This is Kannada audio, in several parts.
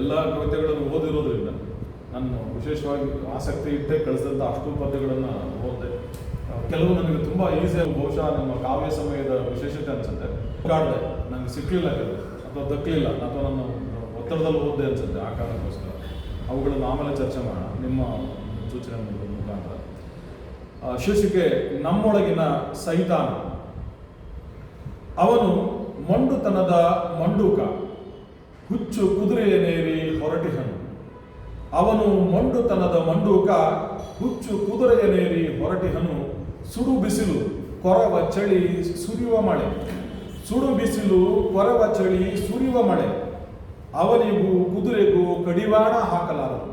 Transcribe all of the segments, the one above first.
ಎಲ್ಲ ಕವಿತೆಗಳನ್ನು ಓದಿರೋದ್ರಿಂದ ನಾನು ವಿಶೇಷವಾಗಿ ಆಸಕ್ತಿ ಇಟ್ಟೆ ಕಳಿಸಿದಂಥ ಅಷ್ಟು ಪದ್ಯಗಳನ್ನು ಓದಿದೆ. ಕೆಲವು ನನಗೆ ತುಂಬ ಈಸಿಯಾಗಿ ಬಹುಶಃ ನಮ್ಮ ಕಾವ್ಯ ಸಮಯದ ವಿಶೇಷತೆ ಅನಿಸುತ್ತೆ. ಕಾಡಿದೆ ನನಗೆ ಸಿಕ್ಕಲಿಲ್ಲ ಕೆಲವು, ಅಥವಾ ದಕ್ಕಲಿಲ್ಲ ಅಥವಾ ನಾನು ಒತ್ತಡದಲ್ಲಿ ಓದಿದೆ ಅನಿಸುತ್ತೆ ಆ ಕಾರಣಕ್ಕೋಸ್ಕರ. ಅವುಗಳನ್ನು ಆಮೇಲೆ ಚರ್ಚೆ ಮಾಡೋಣ, ನಿಮ್ಮ ಸೂಚನೆ ಮುಖಾಂತರ. ಶೀರ್ಷಿಕೆ, ನಮ್ಮೊಳಗಿನ ಸೈತಾನ. ಅವನು ಮಂಡುತನದ ಮಂಡೂಕ. ಹುಚ್ಚು ಕುದುರೆಯನೇರಿ ಹೊರಟಿಹನು ಅವನು ಮಂಡುತನದ ಮಂಡೂಕ ಹುಚ್ಚು ಕುದುರೆಯನೇರಿ ಹೊರಟಿಹನು ಸುಡು ಬಿಸಿಲು ಕೊರವ ಚಳಿ ಸುರಿಯುವ ಮಳೆ. ಸುಡು ಬಿಸಿಲು ಕೊರವ ಚಳಿ ಸುರಿಯುವ ಮಳೆ. ಅವನಿಗೂ ಕುದುರೆಗೂ ಕಡಿವಾಣ ಹಾಕಲಾರದು.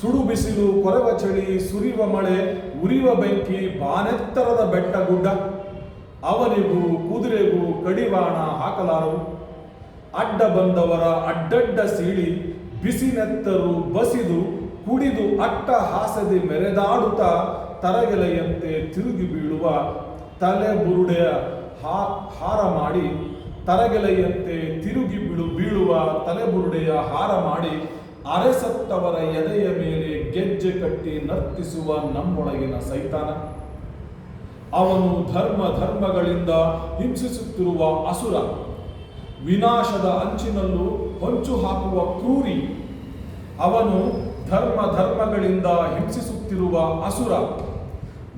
ಸುಡು ಬಿಸಿಲು ಕೊರವ ಚಳಿ ಸುರಿಯುವ ಮಳೆ ಉರಿಯುವ ಬೆಂಕಿ ಬಾನೆತ್ತರದ ಬೆಟ್ಟ ಗುಡ್ಡ. ಅವನಿಗೂ ಕುದುರೆಗೂ ಕಡಿವಾಣ ಹಾಕಲಾರವು ಅಡ್ಡ ಬಂದವರ ಅಡ್ಡಡ್ಡ ಸೀಳಿ ಬಿಸಿನೆತ್ತರು ಬಸಿದು ಕುಡಿದು ಅಟ್ಟ ಹಾಸದೆ ಮೆರೆದಾಡುತ್ತಾ ತರಗೆಲೆಯಂತೆ ತಿರುಗಿ ಬೀಳುವ ತಲೆ ಬುರುಡೆಯ ಹಾ- ಹಾರ ಮಾಡಿ ತರಗೆಲೆಯಂತೆ ತಿರುಗಿ ಬೀಳು ಬೀಳುವ ತಲೆಬುರುಡೆಯ ಹಾರ ಮಾಡಿ ಅರೆಸತ್ತವರ ಎದೆಯ ಮೇಲೆ ಗೆಜ್ಜೆ ಕಟ್ಟಿ ನರ್ತಿಸುವ ನಮ್ಮೊಳಗಿನ ಸೈತಾನ. ಅವನು ಧರ್ಮ ಧರ್ಮಗಳಿಂದ ಹಿಂಸಿಸುತ್ತಿರುವ ಅಸುರ. ವಿನಾಶದ ಅಂಚಿನಲ್ಲೂ ಹೊಂಚು ಹಾಕುವ ಕ್ರೂರಿ. ಅವನು ಧರ್ಮ ಧರ್ಮಗಳಿಂದ ಹಿಂಸಿಸುತ್ತಿರುವ ಅಸುರ.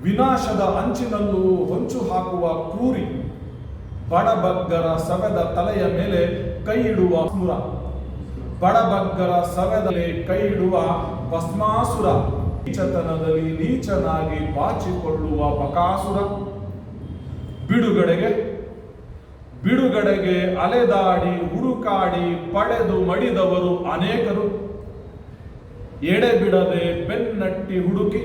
ವಿನಾಶದ ಅಂಚಿನಲ್ಲೂ ಹೊಂಚು ಹಾಕುವ ಕ್ರೂರಿ. ಬಡಬಗ್ಗರ ಸವೆದ ತಲೆಯ ಮೇಲೆ ಕೈ ಇಡುವ ಸುರ ಬಡಬಗ್ಗರ ಸವೆದಲ್ಲಿ ಕೈ ಇಡುವ ಭಸ್ಮಾಸುರ. ನೀಚತನದಲ್ಲಿ ನೀಚನಾಗಿ ಬಾಚಿಕೊಳ್ಳುವ ಬಕಾಸುರ. ಬಿಡುಗಡೆಗೆ ಬಿಡುಗಡೆಗೆ ಅಲೆದಾಡಿ, ಹುಡುಕಾಡಿ, ಪಡೆದು ಮಡಿದವರು ಅನೇಕರು. ಎಡೆಬಿಡದೆ ಬೆನ್ನಟ್ಟಿ ಹುಡುಕಿ,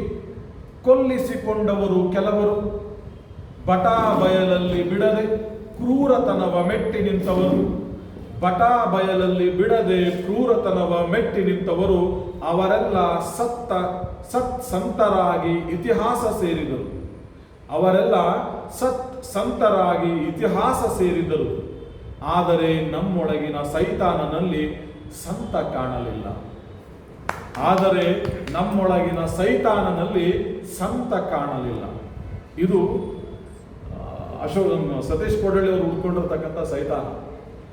ಕೊಲ್ಲಿಸಿಕೊಂಡವರು ಕೆಲವರು. ಬಟಾ ಬಯಲಲ್ಲಿ ಬಿಡದೆ ಕ್ರೂರತನವ ಮೆಟ್ಟಿ ನಿಂತವರು. ಬಟಾ ಬಯಲಲ್ಲಿ ಬಿಡದೆ ಕ್ರೂರತನವ ಮೆಟ್ಟಿ ನಿಂತವರು. ಅವರೆಲ್ಲ ಸತ್ತ, ಸತ್ಸಂತರಾಗಿ ಇತಿಹಾಸ ಸೇರಿದರು. ಅವರೆಲ್ಲ ಸತ್ ಸಂತರಾಗಿ ಇತಿಹಾಸ ಸೇರಿದರು ಆದರೆ ನಮ್ಮೊಳಗಿನ ಸೈತಾನನಲ್ಲಿ ಸಂತ ಕಾಣಲಿಲ್ಲ. ಆದರೆ ನಮ್ಮೊಳಗಿನ ಸೈತಾನನಲ್ಲಿ ಸಂತ ಕಾಣಲಿಲ್ಲ. ಇದು ಅಶೋಕ, ಸತೀಶ್ ಕೊಡಳ್ಳಿ ಅವರು ಉಟ್ಕೊಂಡಿರ್ತಕ್ಕಂಥ ಸೈತಾನ.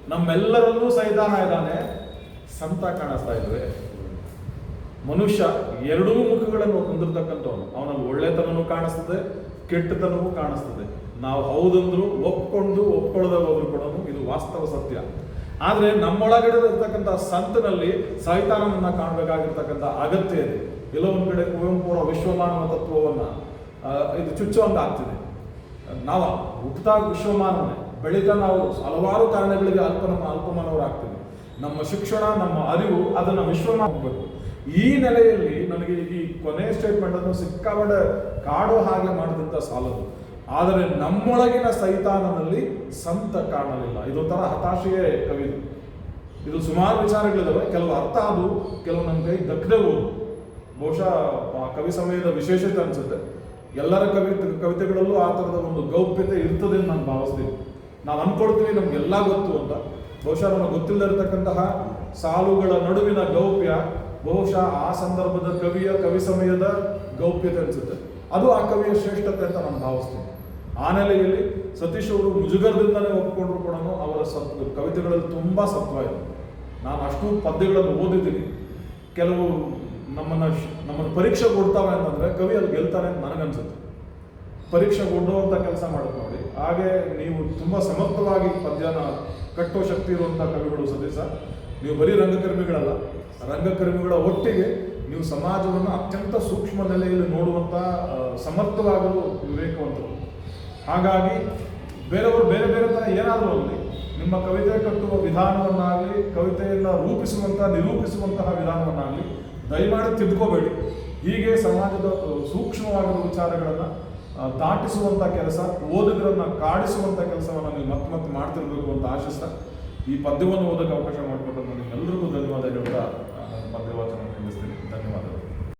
ನಮ್ಮೆಲ್ಲರಲ್ಲೂ ಸೈತಾನ ಇದ್ದಾನೆ. ಸಂತ ಕಾಣಿಸ್ತಾ ಇದ್ವಿ ಮನುಷ್ಯ ಎರಡೂ ಮುಖಗಳನ್ನು ಹೊಂದಿರತಕ್ಕಂಥವನು. ಅವನಲ್ಲಿ ಒಳ್ಳೆತನವೂ ಕಾಣಿಸ್ತದೆ, ಕೆಟ್ಟತನವೂ ಕಾಣಿಸ್ತದೆ. ನಾವು ಹೌದಂದ್ರು ಒಪ್ಕೊಂಡು ಒಪ್ಕೊಳ್ಳದೆ ಹೋದ್ರು ಕೂಡ ಇದು ವಾಸ್ತವ ಸತ್ಯ. ಆದ್ರೆ ನಮ್ಮೊಳಗಡೆ ಇರ್ತಕ್ಕಂಥ ಸಂತನಲ್ಲಿ ಸೈತಾನನನ್ನ ಕಾಣಬೇಕಾಗಿರ್ತಕ್ಕಂಥ ಅಗತ್ಯ ಇದೆ. ಎಲ್ಲೋ ಒಂದ್ ಕಡೆ ಕುವೆಂಪುರ ವಿಶ್ವಮಾನವ ತತ್ವವನ್ನ ಇದು ಚುಚ್ಚುವಂತ ಆಗ್ತಿದೆ. ನಾವು ಹುಟ್ಟಿದಾಗ ವಿಶ್ವಮಾನವೇ ಬೆಳೀತಾ ನಾವು ಹಲವಾರು ಕಾರಣಗಳಿಗೆ ಅಲ್ಪ ನಮ್ಮ ಅಲ್ಪಮಾನವರಾಗ್ತೀವಿ. ನಮ್ಮ ಶಿಕ್ಷಣ, ನಮ್ಮ ಅರಿವು ಅದನ್ನ ವಿಶ್ವಮಾನ ಹೋಗ್ಬೇಕು ಈ ನೆಲೆಯಲ್ಲಿ ನನಗೆ ಈ ಕೊನೆ ಸ್ಟೇಟ್ಮೆಂಟ್ ಅನ್ನು ಸಿಕ್ಕಾಬಡ ಕಾಡೋ ಹಾಗೆ ಮಾಡಿದಂಥ ಸಾಲದು. ಆದರೆ ನಮ್ಮೊಳಗಿನ ಸೈತಾನನಲ್ಲಿ ಸಂತ ಕಾಣಲಿಲ್ಲ. ಇದೊಂಥರ ಹತಾಶೆಯೇ ಕವಿ. ಇದು ಸುಮಾರು ವಿಚಾರಗಳಿದಾವೆ. ಕೆಲವು ಅರ್ಥ ಅದು ಕೆಲವು ನಮ್ಮ ಕೈ ದಕ್ಕದೆ ಬಹುಶಃ ಕವಿ ಸಮಯದ ವಿಶೇಷತೆ ಅನ್ಸುತ್ತೆ. ಎಲ್ಲರ ಕವಿ ಕವಿತೆಗಳಲ್ಲೂ ಆ ಥರದ ಒಂದು ಗೌಪ್ಯತೆ ಇರ್ತದೆ ಅಂತ ನಾನು ಭಾವಿಸ್ತೀನಿ. ನಾವು ಅಂದ್ಕೊಳ್ತೀವಿ ನಮ್ಗೆಲ್ಲ ಗೊತ್ತು ಅಂತ. ಬಹುಶಃ ನಮಗೆ ಗೊತ್ತಿಲ್ಲದಿರ್ತಕ್ಕಂತಹ ಸಾಲುಗಳ ನಡುವಿನ ಗೌಪ್ಯ ಬಹುಶಃ ಆ ಸಂದರ್ಭದ ಕವಿಯ ಕವಿ ಸಮಯದ ಗೌಪ್ಯತೆ ಅನ್ಸುತ್ತೆ. ಅದು ಆ ಕವಿಯ ಶ್ರೇಷ್ಠತೆ ಅಂತ ನಾನು ಭಾವಿಸ್ತೀನಿ. ಆ ನೆಲೆಯಲ್ಲಿ ಸತೀಶ್ ಅವರು ಮುಜುಗರದಿಂದಲೇ ಒಪ್ಕೊಂಡ್ರು ಕೂಡ ಅವರ ಸತ್, ಕವಿತೆಗಳಲ್ಲಿ ತುಂಬಾ ಸತ್ವ ಇದೆ. ನಾನು ಅಷ್ಟು ಪದ್ಯಗಳನ್ನು ಓದಿದ್ದೀನಿ. ಕೆಲವು ನಮ್ಮನ್ನ ನಮ್ಮನ್ನು ಪರೀಕ್ಷೆ ಕೊಡ್ತಾವೆ ಅಂತಂದ್ರೆ ಕವಿ ಅಲ್ಲಿ ಗೆಲ್ತಾನೆ ಅಂತ ನನಗನ್ಸುತ್ತೆ. ಪರೀಕ್ಷೆ ಕೊಡುವಂಥ ಕೆಲಸ ಮಾಡೋದು ನೋಡಿ. ಹಾಗೆ ನೀವು ತುಂಬಾ ಸಮರ್ಥವಾಗಿ ಪದ್ಯನ ಕಟ್ಟೋ ಶಕ್ತಿ ಇರುವಂಥ ಕವಿಗಳು ಸತೀಶ. ನೀವು ಬರೀ ರಂಗಕರ್ಮಿಗಳಲ್ಲ, ರಂಗಕರ್ಮಿಗಳ ಒಟ್ಟಿಗೆ ನೀವು ಸಮಾಜವನ್ನು ಅತ್ಯಂತ ಸೂಕ್ಷ್ಮ ನೆಲೆಯಲ್ಲಿ ನೋಡುವಂಥ ಸಮರ್ಥವಾಗಲು ವಿವೇಕವಂತರು. ಹಾಗಾಗಿ ಬೇರೆಯವರು ಬೇರೆ ಬೇರೆ ತರ ಏನಾದರೂ ಆಗಲಿ, ನಿಮ್ಮ ಕವಿತೆ ಕಟ್ಟುವ ವಿಧಾನವನ್ನಾಗಲಿ, ಕವಿತೆಯನ್ನು ರೂಪಿಸುವಂತ, ನಿರೂಪಿಸುವಂತಹ ವಿಧಾನವನ್ನಾಗಲಿ ದಯಮಾಡಿ ತಿದ್ಕೋಬೇಡಿ. ಹೀಗೆ ಸಮಾಜದ ಸೂಕ್ಷ್ಮವಾಗಿರುವ ವಿಚಾರಗಳನ್ನು ದಾಟಿಸುವಂಥ ಕೆಲಸ, ಓದುಗರನ್ನು ಕಾಡಿಸುವಂಥ ಕೆಲಸವನ್ನು ನೀವು ಮತ್ತೆ ಮತ್ತೆ ಮಾಡ್ತಿರ್ಬೇಕು ಅಂತ ಆಶಿಸ್ತಾ ಈ ಪದ್ಯವನ್ನು ಓದಕ್ಕೆ ಅವಕಾಶ ಮಾಡಿಕೊಟ್ಟು ನಿಮ್ಮೆಲ್ಲರಿಗೂ ಧನ್ಯವಾದ ಹೇಳ್ತಾ ನನ್ನ ಪದ್ಯವಾಚನ ನಿಲ್ಲಿಸ್ತೀನಿ. ಧನ್ಯವಾದಗಳು.